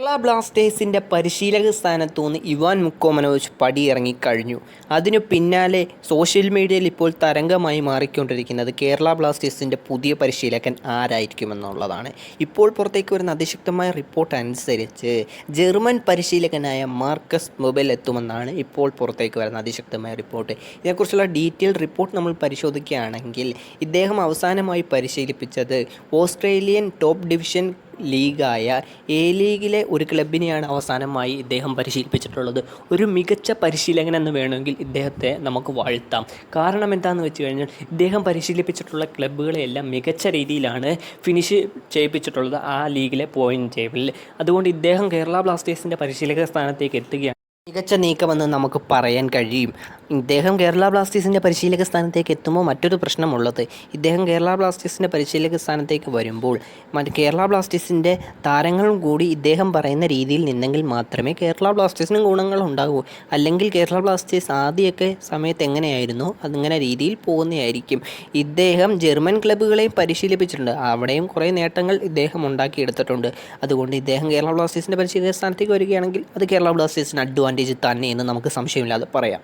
കേരള ബ്ലാസ്റ്റേഴ്സിന്റെ പരിശീലക സ്ഥാനത്തു നിന്ന് ഇവാൻ മുക്കോമനോവിച്ച് പടിയിറങ്ങി കഴിഞ്ഞു. അതിനു പിന്നാലെ സോഷ്യൽ മീഡിയയിൽ ഇപ്പോൾ തരംഗമായി മാറിക്കൊണ്ടിരിക്കുന്നത് കേരള ബ്ലാസ്റ്റേഴ്സിന്റെ പുതിയ പരിശീലകൻ ആരായിരിക്കുമെന്നുള്ളതാണ്. ഇപ്പോൾ പുറത്തേക്ക് വരുന്ന അതിശക്തമായ റിപ്പോർട്ട് അനുസരിച്ച് ജർമ്മൻ പരിശീലകനായ മാർക്കസ് മൊബൈൽ എത്തുമെന്നാണ് ഇപ്പോൾ പുറത്തേക്ക് വരുന്ന അതിശക്തമായ റിപ്പോർട്ട് ഇതിനെക്കുറിച്ചുള്ള ഡീറ്റെയിൽ റിപ്പോർട്ട് നമ്മൾ പരിശോധിക്കുകയാണെങ്കിൽ ഇദ്ദേഹം അവസാനമായി പരിശീലിപ്പിച്ചത് ഓസ്ട്രേലിയൻ ടോപ്പ് ഡിവിഷൻ ലീഗായ എ ലീഗിലെ ഒരു ക്ലബിനെയാണ് അവസാനമായി ഇദ്ദേഹം പരിശീലിപ്പിച്ചിട്ടുള്ളത്. ഒരു മികച്ച പരിശീലകൻ എന്ന് വേണമെങ്കിൽ ഇദ്ദേഹത്തെ നമുക്ക് വാഴ്ത്താം. കാരണം എന്താണെന്ന് വെച്ച് കഴിഞ്ഞാൽ ഇദ്ദേഹം പരിശീലിപ്പിച്ചിട്ടുള്ള ക്ലബ്ബുകളെല്ലാം മികച്ച രീതിയിലാണ് ഫിനിഷ് ചെയ്യിപ്പിച്ചിട്ടുള്ളത് ആ ലീഗിലെ പോയിന്റ് ടേബിളിൽ. അതുകൊണ്ട് ഇദ്ദേഹം കേരള ബ്ലാസ്റ്റേഴ്സിന്റെ പരിശീലക സ്ഥാനത്തേക്ക് എത്തുകയാണ്. മികച്ച നീക്കമെന്ന് നമുക്ക് പറയാൻ കഴിയും. ഇദ്ദേഹം കേരള ബ്ലാസ്റ്റേഴ്സിന്റെ പരിശീലക സ്ഥാനത്തേക്ക് എത്തുമ്പോൾ മറ്റൊരു പ്രശ്നമുള്ളത്. ഇദ്ദേഹം കേരള ബ്ലാസ്റ്റേഴ്സിന്റെ പരിശീലക സ്ഥാനത്തേക്ക് വരുമ്പോൾ കേരള ബ്ലാസ്റ്റേഴ്സിന്റെ താരങ്ങളും കൂടി ഇദ്ദേഹം പറയുന്ന രീതിയിൽ നിന്നെങ്കിൽ മാത്രമേ കേരള ബ്ലാസ്റ്റേഴ്സിനും ഗുണങ്ങൾ ഉണ്ടാകൂ. അല്ലെങ്കിൽ കേരള ബ്ലാസ്റ്റേഴ്സ് ആദ്യമൊക്കെ സമയത്ത് എങ്ങനെയായിരുന്നു? അതിങ്ങനെ രീതിയിൽ പോകുന്നതായിരിക്കും. ഇദ്ദേഹം ജർമ്മൻ ക്ലബ്ബുകളെയും പരിശീലിപ്പിച്ചിട്ടുണ്ട്. അവിടെയും കുറേ നേട്ടങ്ങൾ ഇദ്ദേഹം ഉണ്ടാക്കിയെടുത്തിട്ടുണ്ട്. അതുകൊണ്ട് ഇദ്ദേഹം കേരള ബ്ലാസ്റ്റേഴ്സിന്റെ പരിശീലക സ്ഥാനത്തേക്ക് വരികയാണെങ്കിൽ അത് കേരള ബ്ലാസ്റ്റേഴ്സിന് അഡ്വാന്റേജ് തന്നെ എന്ന് നമുക്ക് സംശയമില്ലാതെ പറയാം.